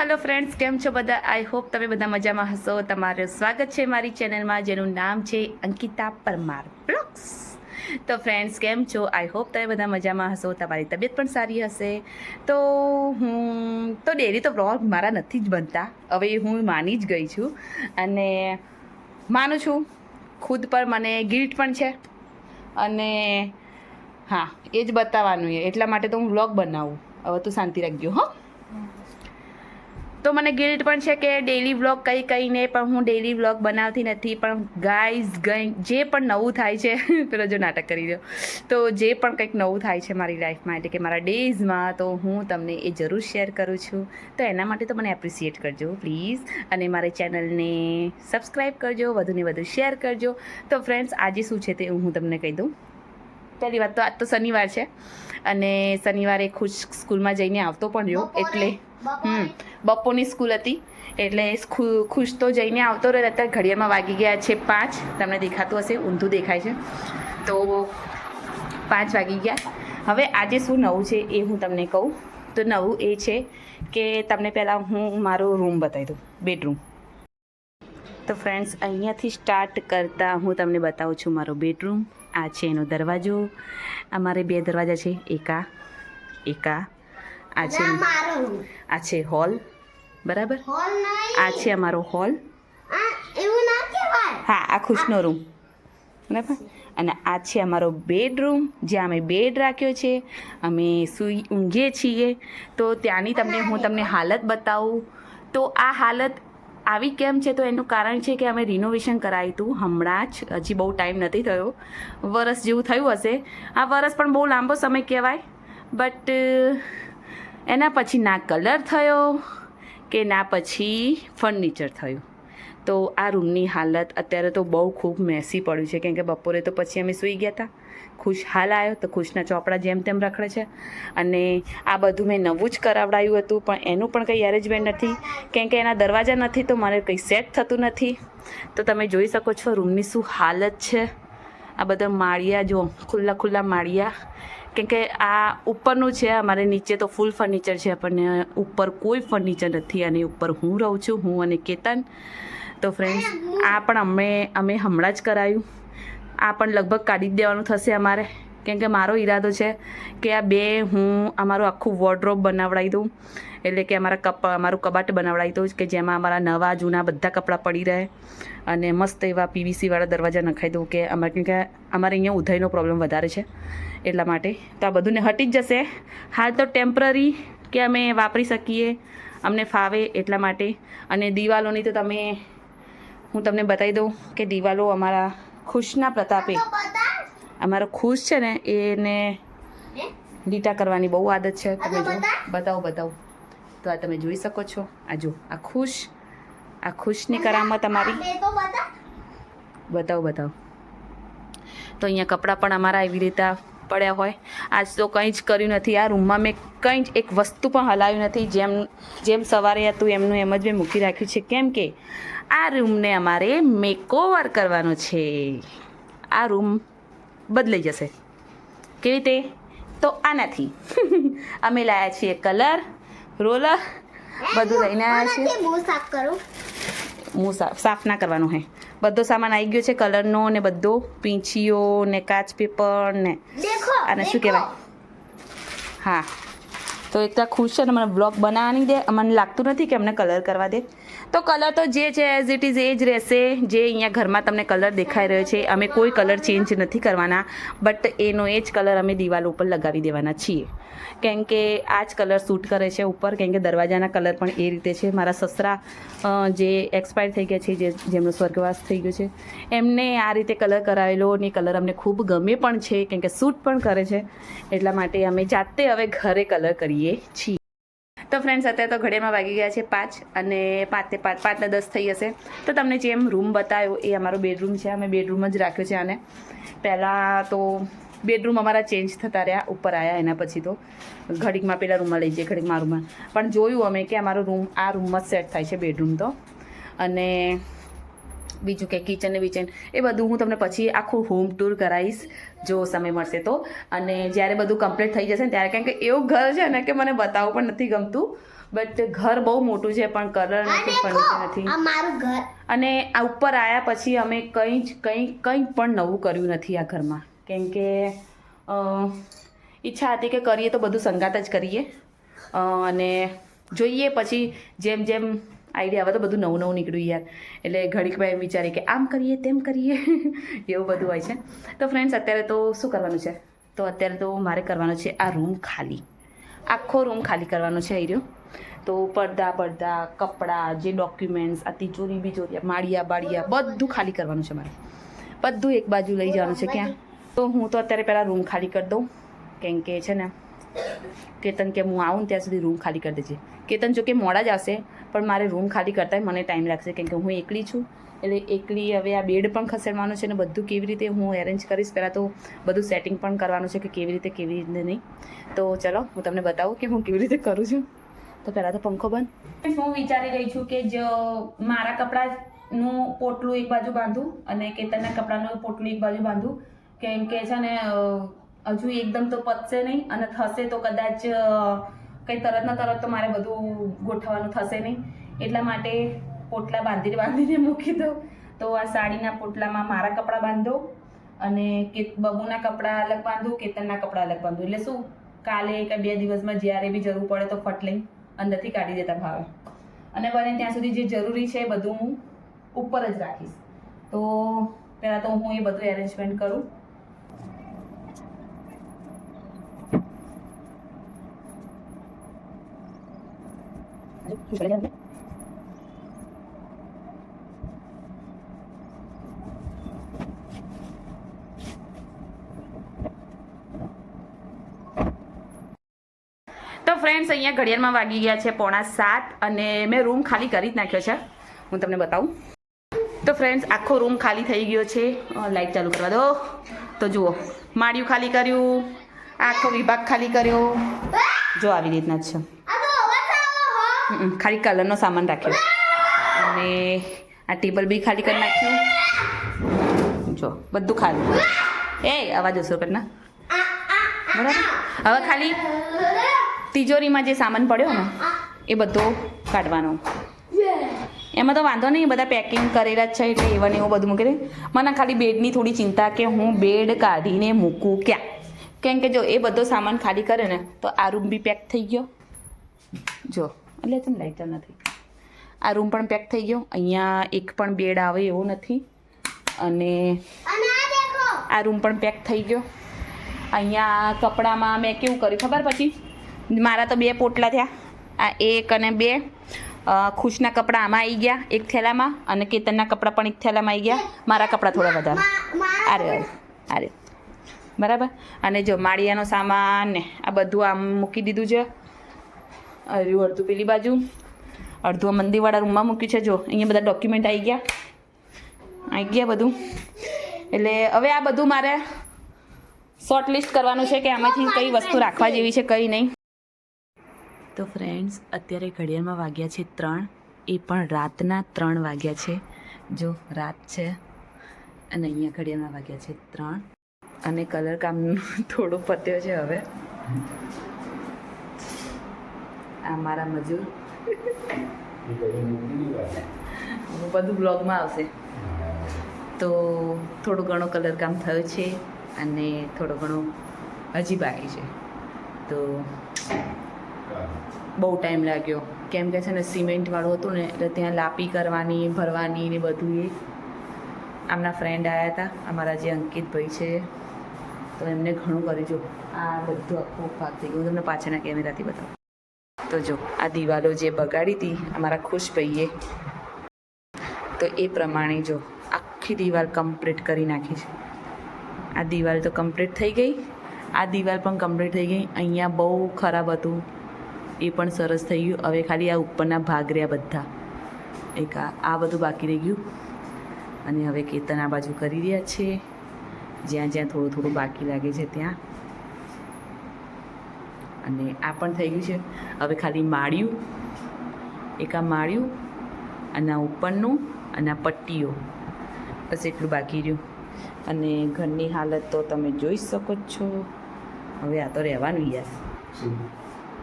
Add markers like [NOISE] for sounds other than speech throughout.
Hello friends, કેમ છો બધા? આઈ હોપ તમે બધા મજામાં હશો. તમારું સ્વાગત છે મારી ચેનલમાં, જેનું નામ છે અંકિતા પરમાર બ્લોગ્સ. તો ફ્રેન્ડ્સ, કેમ છો? આઈ હોપ તમે બધા મજામાં હશો. તમારી તબિયત પણ સારી હશે. તો હું, તો ડેરી તો બ્લોગ મારા નથી જ બનતા. હવે હું માની જ ગઈ છું. અને માનું છું, ખુદ પર મને ગિલ્ટ પણ છે. અને હા, એ જ બતાવવાનું એટલા માટે તો હું વ્લોગ બનાવું. હવે તું શાંતિ રાખજો, હો. તો મને ગિલ્ટ પણ છે કે ડેલી વ્લોગ કંઈ કઈને પણ હું ડેલી વ્લોગ બનાવતી નથી પણ ગાઈઝ ગઈ જે પણ નવું થાય છે [LAUGHS] પેલો જો નાટક કરી દો તો જે પણ કંઈક નવું થાય છે મારી લાઈફમાં એટલે કે મારા ડેઝમાં તો હું તમને એ જરૂર શેર કરું છું. તો એના માટે તો મને એપ્રિસિએટ કરજો પ્લીઝ અને મારી ચેનલને સબસ્ક્રાઈબ કરજો વધુને વધુ શેર કરજો. તો ફ્રેન્ડ્સ આજે શું છે તે હું તમને કહી દઉં. પહેલી વાત તો આજ તો શનિવાર છે અને શનિવારે ખુશ સ્કૂલમાં જઈને આવતો પણ રહ્યો એટલે બપોરની સ્કૂલ હતી, એટલે ખુશ તો જઈને આવતો રહ્યો, અત્યારે ઘડિયાળમાં વાગી ગયા છે પાંચ. તમને દેખાતું હશે, ઊંધું દેખાય છે. તો પાંચ વાગી ગયા. હવે આજે શું નવું છે એ હું તમને કહું. તો નવું એ છે કે તમને પહેલાં હું મારો રૂમ બતાવી દઉં, બેડરૂમ. તો ફ્રેન્ડ્સ અહીંયાથી સ્ટાર્ટ કરતાં હું તમને બતાવું છું મારો બેડરૂમ. આ છે એનો દરવાજો. અમારે બે દરવાજા છે, એકા એકા. આ છે આ છે હોલ. બરાબર? આ છે અમારો હોલ. હા આ ખુશનો રૂમ બરાબર? અને આ છે અમારો બેડરૂમ જ્યાં અમે બેડ રાખ્યો છે. અમે સૂઈ ઊંઘીએ છીએ. તો ત્યાંની તમને હું તમને હાલત બતાવું. તો આ હાલત આવી કેમ છે? તો એનું કારણ છે કે અમે રિનોવેશન કરાવ્યું હતું હમણાં જ. હજી બહુ ટાઈમ નથી થયો. વરસ જેવું થયું હશે. આ વરસ પણ બહુ લાંબો સમય કહેવાય. બટ એના પછી ના કલર થયો કે ના પછી ફર્નિચર થયું. તો આ રૂમની હાલત અત્યારે તો બહુ ખૂબ મેસી પડ્યું છે, કેમ કે બપોરે તો પછી અમે સૂઈ ગયા હતા ખુશ હાલ આવ્યો તો ખુશના ચોપડા જેમ તેમ રખડે છે. અને આ બધું મેં નવું જ કરાવડાયું હતું, પણ એનું પણ કંઈ અરેન્જમેન્ટ નથી. કેમ કે એના દરવાજા નથી તો મારે કંઈ સેટ થતું નથી. તો તમે જોઈ શકો છો રૂમની શું હાલત છે. આ બધા માળિયા, જો ખુલ્લા ખુલ્લા માળિયા કેમ કે આ ઉપરનું છે, અમારે નીચે તો ફૂલ ફર્નિચર છે, પણ ઉપર કોઈ ફર્નિચર નથી અને ઉપર હું રહું છું, હું અને કેતન. તો ફ્રેન્ડ્સ આ પણ અમે અમે હમણાં જ કરાયું. આ પણ લગભગ કાઢી જ દેવાનું થશે અમારે. કેમ કે મારો ઈરાદો છે કે આ બે હું અમારું આખું વોર્ડરોબ બનાવડાવી દઉં. એટલે કે અમારા કપ, અમારું કબાટ બનાવડાવી દઉં કે જેમાં અમારા નવા જૂના બધા કપડાં પડી રહે. અને મસ્ત એવા પીવીસી વાળા દરવાજા નખાઈ દઉં કે અમારે, કેમ કે અમારે અહીંયા ઉધાઈનો પ્રોબ્લેમ વધારે છે. એટલા માટે. તો આ બધું ને હટી જ જશે. હાલ તો ટેમ્પરરી કે અમે વાપરી શકીએ, અમને ફાવે એટલા માટે. અને દિવાલોની તો તમે, હું તમને બતાવી દઉં કે દિવાલો અમારા ખુશના પ્રતાપે. અમારો ખુશ છે ને, એને લીટા કરવાની બહુ આદત છે. તમે જો બતાવો બતાવો. તો આ તમે જોઈ શકો છો. આ જો, આ ખુશ, આ ખુશની કરામત અમારી. બતાવો બતાવો. તો અહીંયા કપડાં પણ અમારા એવી રીતે પડ્યા હોય. આજ તો કંઈ જ કર્યું નથી. આ રૂમમાં મેં કંઈ જ એક વસ્તુ પણ હલાવ્યું નથી. જેમ જેમ સવારે હતું એમનું એમ જ મેં મૂકી રાખ્યું છે. કેમ કે આ રૂમને અમારે મેકઓવર કરવાનો છે. આ રૂમ બદલાઈ જશે. કેવી રીતે? તો આનાથી. [LAUGHS] અમે લાયા છીએ કલર રોલર બધું લઈને આવ્યા છીએ. હું સાફ ના કરવાનું હે. બધો સામાન આવી ગયો છે કલરનો ને બધો પીંછીઓ ને કાચ પેપર ને. અને શું કહેવાય? હા. તો એકતા ખુશ છે ને મને બ્લોગ બનાવવાની દે. મને લાગતું નથી કે અમને કલર કરવા દે. તો કલર તો જે છે એઝ ઇટ ઇઝ એ જ રહેશે. જે અહીંયા ઘરમાં તમને કલર દેખાઈ રહ્યો છે, અમે કોઈ કલર ચેન્જ નથી કરવાના. બટ એનો એ જ કલર અમે દિવાલ ઉપર લગાવી દેવાના છીએ. કેમ કે આ જ કલર સૂટ કરે છે ઉપર, કેમ કે દરવાજાના કલર પણ એ રીતે છે. મારા સસરા જે એક્સપાયર થઈ ગયા છે, જે જેમનો સ્વર્ગવાસ થઈ ગયો છે, એમને આ રીતે કલર કરાવેલો ને કલર અમને ખૂબ ગમે પણ છે, કેમ કે સૂટ પણ કરે છે. એટલા માટે અમે જાતે હવે ઘરે કલર કરીએ છીએ. તો ફ્રેન્ડ્સ અત્યારે તો ઘડિયામાં વાગી ગયા છે પાંચ અને પાંચને પાંચ, પાંચને દસ થઈ હશે. તો તમને જેમ રૂમ બતાવ્યો, એ અમારો બેડરૂમ છે. અમે બેડરૂમ જ રાખ્યો છે આને. પહેલાં તો બેડરૂમ અમારા ચેન્જ થતા રહ્યા, ઉપર આવ્યા એના પછી તો. ઘડીકમાં પેલા રૂમમાં લઈ જઈએ, ઘડીકમાં રૂમમાં પણ જોયું અમે કે અમારો રૂમ આ રૂમમાં જ સેટ થાય છે બેડરૂમ તો. અને બીજું કે કિચન ને વિચન એ બધું હું તમને પછી આખું હોમ ટૂર કરાવીશ જો સમય મળશે તો. અને જ્યારે બધું કમ્પ્લીટ થઈ જશે ને ત્યારે કારણ કે એવું ઘર છે ને કે મને બતાવવું પણ નથી ગમતું. બટ ઘર બહુ મોટું છે પણ કલર નથી ફર્નિચર નથી. આ મારું ઘર. અને આ ઉપર આવ્યા પછી અમે કંઈ જ કંઈ કંઈ પણ નવું કર્યું નથી આ ઘરમાં. કેમ કે ઈચ્છા હતી કે કરીએ તો બધું સંગાત જ કરીએ. અને જોઈએ પછી જેમ જેમ આઈડિયા આવે તો બધું નવું નવું નીકળ્યું યાર. એટલે ઘડીકમાં એમ વિચારીએ કે આમ કરીએ તેમ કરીએ. [LAUGHS] એવું બધું હોય છે. તો ફ્રેન્ડ્સ અત્યારે તો શું કરવાનું છે? તો અત્યારે તો મારે કરવાનો છે આ રૂમ ખાલી. આખો રૂમ ખાલી કરવાનો છે રહ્યો તો પડદા પડદા કપડાં જે ડોક્યુમેન્ટ્સ આ તિજોરી બિજોરી માળિયા બાળિયા બધું ખાલી કરવાનું છે મારે. બધું એક બાજુ લઈ જવાનું છે ક્યાં? તો હું તો અત્યારે પહેલાં રૂમ ખાલી કરી દઉં. કેમ કે છે ને કેતન કે હું આવું ને ત્યાં સુધી રૂમ ખાલી કરી દેજે. કેતન જો કે મોડા જ આવશે. પણ મારે રૂમ ખાલી કરતા મને ટાઈમ લાગશે કેમ કે હું એકલી છું. એટલે એકલી હવે આ બેડ પણ ખસેડવાનું છે ને બધું કેવી રીતે હું એરેન્જ કરીશ? પહેલાં તો બધું સેટિંગ પણ કરવાનું છે કે કેવી રીતે કેવી રીતે નહીં. તો ચલો, હું તમને બતાવું કે હું કેવી રીતે કરું છું. તો પહેલાં તો પંખો બંધ. હું વિચારી રહી છું કે જો, મારા કપડાનું પોટલું એક બાજુ બાંધું અને કેતનના કપડાનું પોટલું એક બાજુ બાંધું. કેમ કે છે ને હજુ એકદમ તો પતશે નહીં અને થશે તો કદાચ કંઈ તરત ના તરત તો મારે બધું ગોઠવવાનું થશે નહીં. એટલા માટે પોટલા બાંધીને બાંધીને મૂકી દઉં. તો આ સાડીના પોટલામાં મારા કપડાં બાંધો અને કે બબુના કપડાં અલગ બાંધો, કેતનના કપડાં અલગ બાંધો. એટલે શું? કાલે કે બે દિવસમાં જ્યારે બી જરૂર પડે તો ફટ લઈને અંદરથી કાઢી દેતા ભાવે. અને બને ત્યાં સુધી જે જરૂરી છે એ બધું હું ઉપર જ રાખીશ. તો પહેલાં તો હું એ બધું એરેન્જમેન્ટ કરું. તો ફ્રેન્ડ્સ અહીંયા ઘડિયાળમાં વાગી ગયા છે પોણા સાત અને મેં રૂમ ખાલી કરી જ નાખ્યો છે. હું તમને બતાવું. તો ફ્રેન્ડ્સ આખો રૂમ ખાલી થઈ ગયો છે. લાઇટ ચાલુ કરવા દો. તો જુઓ, માળિયું ખાલી કર્યું, આખો વિભાગ ખાલી કર્યો. જો આવી રીતના જ છે આ તો અવાજ આવો હો હમ, ખાલી કલરનો સામાન રાખ્યો. અને આ ટેબલ બી ખાલી કરી નાખ્યું. જો, બધું ખાલી. એ, અવાજ ઓછો કરના બરાબર? હવે ખાલી તિજોરીમાં જે સામાન પડ્યો ને, એ બધો કાઢવાનો. એમાં તો વાંધો નહીં, બધા પેકિંગ કરેલા જ છે, એટલે એવા ને એવું બધું મૂકી મને ખાલી બેડની થોડી ચિંતા કે હું બેડ કાઢીને મૂકું ક્યાં? કેમ કે જો એ બધો સામાન ખાલી કરે ને, તો આ રૂમ બી પેક થઈ ગયો. જો. એટલે લાઈટ ચાલ નથી. આ રૂમ પણ પેક થઈ ગયો. અહીંયા એક પણ બેડ આવે એવો નથી. અને અને આ રૂમ પણ પેક થઈ ગયો. અહીંયા કપડામાં મેં કેવું કર્યું ખબર પછી? મારા તો બે પોટલા થયા. આ એક અને બે. ખુશના કપડાં આમાં આવી ગયા એક થેલામાં અને કેતનના કપડાં પણ એક થેલામાં આવી ગયા. મારા કપડાં થોડા વધારે. અરે અરે અરે બરાબર? અને જો માળિયાનો સામાન ને આ બધું આમ મૂકી દીધું છે. અડધું અડધું પેલી બાજુ. અડધું આ મંદિરવાળા રૂમમાં મૂક્યું છે. જો, અહીંયા બધા ડોક્યુમેન્ટ આવી ગયા. આવી ગયા બધું. એટલે હવે આ બધું મારે શોર્ટ લિસ્ટ કરવાનું છે કે આમાંથી કઈ વસ્તુ રાખવા જેવી છે, કઈ નહીં. તો ફ્રેન્ડ્સ અત્યારે ઘડિયાળમાં વાગ્યા છે ત્રણ. એ પણ રાતના ત્રણ વાગ્યા છે. જો, રાત છે. અને અહીંયા ઘડિયાળમાં વાગ્યા છે ત્રણ. અને કલર કામનું [LAUGHS] થોડું પત્યો છે હવે. આ મારા મજૂર. બધું બ્લોગમાં આવશે. તો થોડું ઘણું કલર કામ થયું છે અને થોડું ઘણું હજી બાકી છે. તો બહુ ટાઈમ લાગ્યો. કેમ કે છે ને સિમેન્ટવાળું હતું ને એટલે ત્યાં લાપી કરવાની ભરવાની ને બધું એ આમના ફ્રેન્ડ આવ્યા હતા અમારા જે અંકિતભાઈ છે. તો એમને ઘણું કર્યું. જો આ બધું આખું ભાગ થઈ ગયું. તમને પાછળના કેમેરાથી બતાવું. તો જો, આ દિવાલો જે બગાડી હતી અમારા ખુશ ભાઈએ તો એ પ્રમાણે જો આખી દિવાલ કમ્પ્લીટ કરી નાખી છે. આ દિવાલ તો કમ્પ્લીટ થઈ ગઈ. આ દિવાલ પણ કમ્પ્લીટ થઈ ગઈ. અહીંયા બહુ ખરાબ હતું. એ પણ સરસ થઈ ગયું. હવે ખાલી આ ઉપરના ભાગ રહ્યા બધા. એક આ બધું બાકી રહી ગયું. અને હવે કેતન આ બાજુ કરી રહ્યા છે. જ્યાં જ્યાં થોડું થોડું બાકી લાગે છે ત્યાં. અને આ પણ થઈ ગયું છે. હવે ખાલી માળિયું એક આ માળિયું અને આ ઉપરનું અને આ પટ્ટીઓ. બસ એટલું બાકી રહ્યું. અને ઘરની હાલત તો તમે જોઈ શકો છો. હવે આ તો રહેવાનું યાર.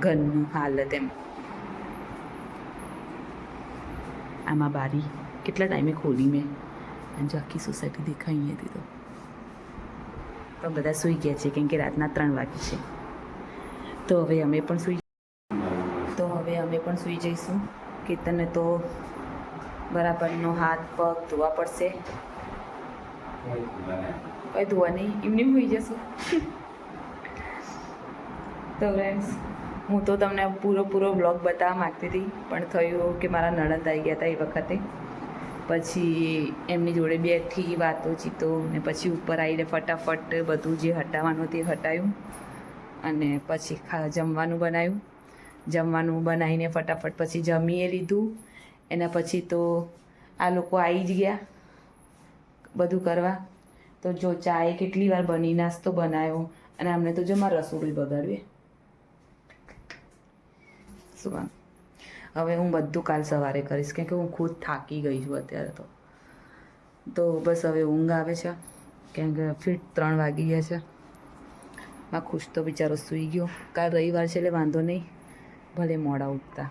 ઘરનું હાલત એમ. આમાં બારી. કેટલા ટાઈમે ખોલી મેં? અને જો આખી સોસાયટી દેખાય અહીંયાથી તો. પણ બધા સૂઈ ગયા છે કેમ કે રાતના ત્રણ વાગે છે. તો હવે અમે પણ સૂઈ તો હવે અમે પણ સૂઈ જઈશું. કેતનને તો બરાબરનો હાથ, પગ ધોવા પડશે. કઈ ધોવા નહીં એમને હોઈ જશું. તો ફ્રેન્ડ્સ હું તો તમને પૂરો પૂરો બ્લોગ બતાવવા માગતી હતી, પણ થયું કે મારા નણંદ આવી ગયા હતા એ વખતે. પછી એમની જોડે બેઠી વાતો ચીતો ને પછી ઉપર આવીને ફટાફટ બધું જે હટાવવાનું તે હટાયું. અને પછી ખા, જમવાનું બનાવ્યું જમવાનું બનાવીને ફટાફટ પછી જમીએ લીધું. એના પછી તો આ લોકો આવી જ ગયા બધું કરવા. તો જો ચાય કેટલી વાર બની નાસ્તો બનાવ્યો અને અમને તો જો મારે રસોડું બગાડ્યું શું હવે હું બધું કાલ સવારે કરીશ કેમ કે હું ખુદ થાકી ગઈ છું અત્યારે તો. તો બસ હવે ઊંઘ આવે છે. કેમ કે ફિટ ત્રણ વાગી ગયા છે. માં ખુશ તો બિચારો સૂઈ ગયો. કાલ રવિવાર છે એટલે વાંધો નહીં ભલે મોડા ઉઠતા.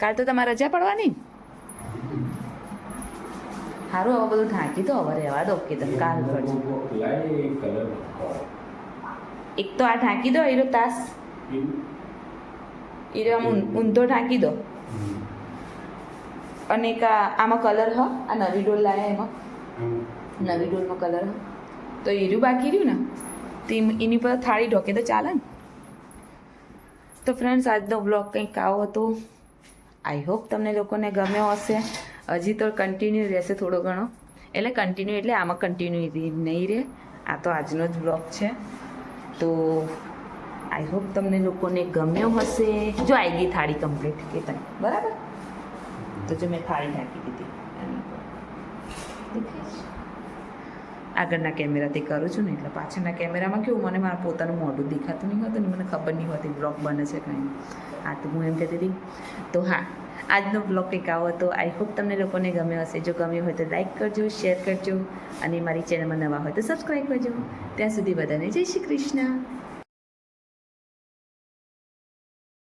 કાલ તો તમારે રજા પડવાની? સારું હવે બધું ઢાંકી દો હવે રહેવા દો કે તમે કાલ કરજો એક તો આ ઢાંકી દો એરો તાસ. એરો આમ ઊંધો ઢાંકી દો. અને એક આમાં કલર હ આ નવી ડોલ લાયા એમાં. નવી ડોલમાં કલર હ. તો એર્યું બાકી રહ્યું ને? તો એની પર થાળી ઢોકે તો ચાલે ને? તો ફ્રેન્ડ્સ આજનો બ્લોગ કંઈક આવો હતો. આઈ હોપ તમને લોકોને ગમ્યો હશે. હજી તો કન્ટિન્યુ રહેશે થોડો ઘણો. એટલે કન્ટિન્યુ એટલે આમાં કન્ટિન્યુ નહીં રહે. આ તો આજનો જ બ્લોગ છે. તો આઈ હોપ તમને લોકોને ગમ્યો હશે. જો આવી ગઈ થાળી કમ્પ્લીટ કે તમે બરાબર? તો જો મેં થાળી ઢાંકી દીધી એની ઉપર. દેખાય છે? આગળના કેમેરાથી કરું છું ને એટલે પાછળના કેમેરામાં કેવું, મને મારા પોતાનું મોઢું દેખાતું નહીં હોતું ને મને ખબર નહીં હોતી બ્લોગ બને છે કંઈ હા, તો હું એમ કહેતી હતી. તો હા, આજનો બ્લોગ કંઈક આવો તો આઈ હોપ તમને લોકોને ગમ્યો હશે. જો ગમ્યો હોય તો લાઈક કરજો શેર કરજો અને મારી ચેનલમાં નવા હોય તો સબસ્ક્રાઈબ કરજો. ત્યાં સુધી બધાને જય શ્રી કૃષ્ણ.